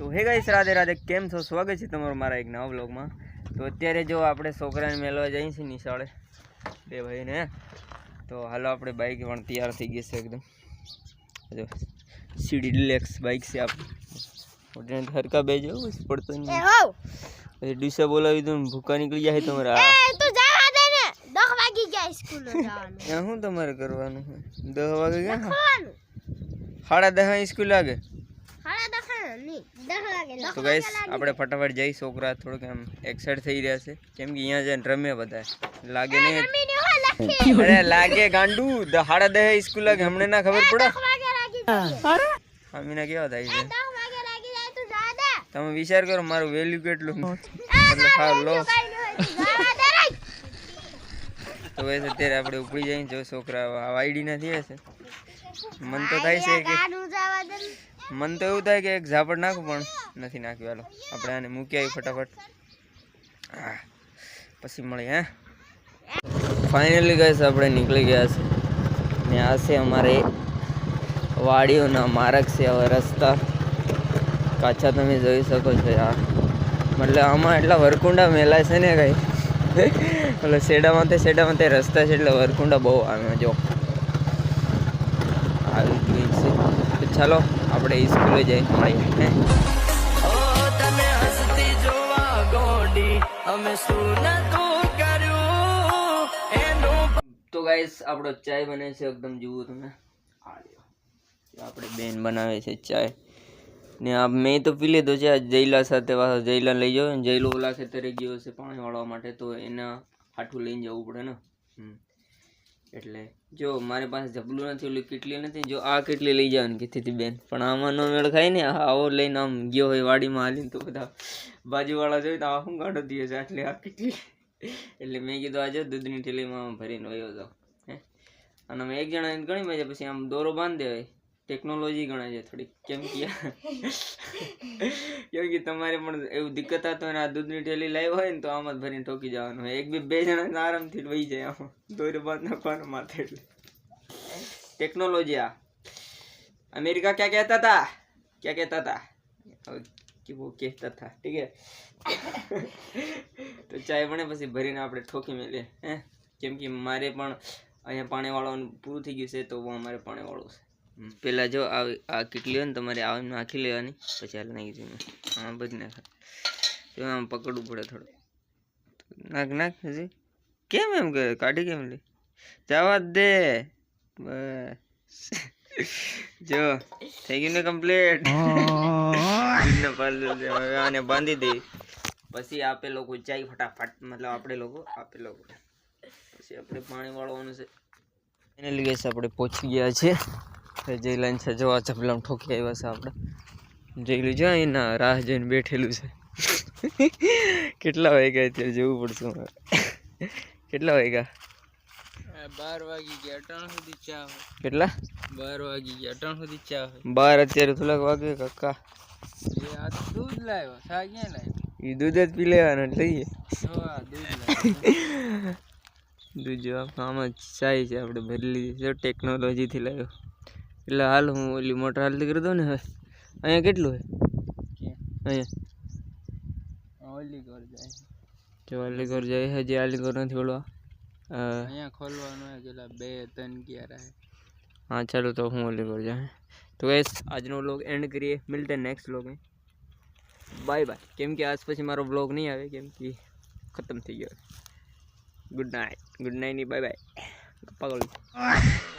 તો હે ગાઈસ રાધે રાધે કેમ છો? સ્વાગત છે તમારું મારા એક નવા બ્લોગમાં તો અત્યારે જો આપણે છોકરાને મેળવા જઈએ છીએ નિશાળે બે ભાઈને તો હાલો આપણે બાઇક પણ તૈયાર થઈ ગઈ છે એકદમ. જો સીડી ડિલેક્સ બાઇક છે આપણે. હરકા બે જવું પડતો એ નહીં હોવ પછી ડીસા બોલાવી દઉં ને ભૂકા નીકળી જાય તમારે એ આ તું જવા દે ને. 10 વાગી ગયા સ્કૂલે જવાનું. ત્યાં શું તમારે કરવાનું? હોય દસ વાગે ક્યાં ખાવાનું સાડા દસ સ્કૂલ લાગે? હાડા દખાણા નહીં 10 વાગે તો ગાઈસ આપણે ફટાફટ જઈ છોકરા થોડુંક એમ એક્સાઇટ થઈ રહ્યા છે. કેમ કે અહીંયા જઈને રમે બધા. લાગે નહીં અરે લાગે ગાંડુ. હાડા દહે સ્કૂલ લાગે. હમણે ના ખબર પડે. 10 વાગે લાગી જાય અમીના કેવા થાય છે? 10 વાગે લાગી જાય તું જા દે તમે વિચાર કરો મારું વેલ્યુ કેટલું. એટલે ખાવ લો. તું બસ અત્યારે આપણે ઉપડી જઈને જો છોકરા વાયડી ના હશે છે. મન તો થાય છે કે. મન તો એવું થાય કે એક ઝાપડ નાખું પણ નથી નાખ્યું. હાલો આપણે આને મૂકી આવી ફટાફટ. હા, પછી મળીએ હા. ફાઇનલી ગઈસ આપણે નીકળી ગયા છે. ને આ છે અમારે વાડીઓના માર્ગ છે હવે રસ્તા. કાચા તમે જોઈ શકો છો આ. મતલબ આમાં એટલા વરકુંડા મેલા છે ને કઈ એટલે શેડામાં તે શેડામાં તે રસ્તા છે એટલે વરકુંડા બહુ આવે જો. આવી ગઈ છે તો ચાલો આપણે સ્કૂલે જઈ મળીએ હે? તો ગાઈસ આપણો ચાય બને છે એકદમ જુઓ તમે. આપણે બેન બનાવે છે ચાય. ને આ મેં તો પી લીધો છે આ જૈલા સાથે જૈલા લઈ જાઓ જૈલો ઓલા ખેતરે ગયો છે પાણી વાળવા માટે તો એના હાઠું લઈને જવું પડે ને. હમ. એટલે જો મારી પાસે જબલું નથી, ઓલી કેટલી નથી, જો આ કેટલી લઈ જવાની કીધી બેન. પણ આમાં ન મેળ ખાય ને આવો લઈને આમ ગયો હોય વાડીમાં હાલીને તો બધા બાજુવાળા જોઈ તો આ શું ગાંડો દે છે આટલી આ કેટલી? એટલે મેં કીધું આજે દૂધની ઠેલીમાં ભરીને વયો હતો હે. અને એક જણા ગણી મજા પછી આમ દોરો બાંધી દેવાય ટેકનોલોજી ગણાય છે થોડીક. કેમ કે કેમ કે તમારે પણ એવું દિક્કત હતો અને આ દૂધની ઠેલી લાવી હોય ને તો આમ જ ભરીને ઠોકી જવાનું હોય. એક બી બે જણા આરામથી વહી જાય આમ. દોરી બાદ નાખવાનું માથે એટલે. ટેકનોલોજી આ. અમેરિકા ક્યાં કહેતા હતા ક્યાં કહેતા હતા કે વો કહેતા હતા ઠીક હે તો ચાય બને પછી ભરીને આપણે ઠોકી મેલીએ. હે? કેમ કે મારે પણ અહીંયા પાણીવાળાનું પૂરું થઈ ગયું છે તો અમારે પાણીવાળું છે. પેલા જો આ કેટલી હોય ને તમારે આ નાખી લેવાની, પછી હાલ નાખી દીધું હા બધી નાખે આમ પકડવું પડે થોડું. નાખ નાખ, હજી. કેમ એમ કરે કાઢી કેમ લે? જવા દે. બસ. જો, થઈ ગયું ને કમ્પ્લીટ આને બાંધી દઈ પછી આપે લોકો જાય ફટાફટ. મતલબ આપણે લોકો, આપે લોકો. પછી આપણે પાણી વાળવાનું છે. એને લીધે આપણે પહોંચી ગયા છે તો જયલાન છે જો આ ચપલામાં ઠોકી આવ્યા છે આપણે. જયલું લીજો એના રાહ જોઈને બેઠેલું છે. કેટલા વાગ્યા અત્યારે જવું પડશે મારે કેટલા વાગ્યા? બાર વાગી ગયા અટાણ સુધી ચા કેટલા? બાર વાગી ગયા અટાણ સુધી ચા બાર અત્યારે થોડાક વાગે કાકા. એ આ દૂધ લાવ્યો ક્યાં લાવ્યો? એ દૂધ જ પી લેવાનું લઈએ. દૂધ જો આમાં ચાય છે આપણે ભરી છે ટેકનોલોજીથી લાવ્યો. એટલે હાલ હું ઓલી મોટર હાલતી કરી દઉં ને હવે અહીંયા કેટલું હોય અહીંયા ઓલી ઘર જાય જો અલીગઢ જાય હજી અલીગઢ નથી બોલવા અહીંયા ખોલવાનું હોય પેલા બે ત્રણ ગયા રહે हाँ चलो तो हूँ अलीगढ़ जाए तो गैस આજનો વ્લોગ એન્ડ કરીએ મિલતે નેક્સ્ટ વ્લોગ में બાય બાય કેમ કે આજ પછી મારો વ્લોગ નહીં આવે કેમ કે ખતમ થઈ ગયો good night good night bye bye પકડ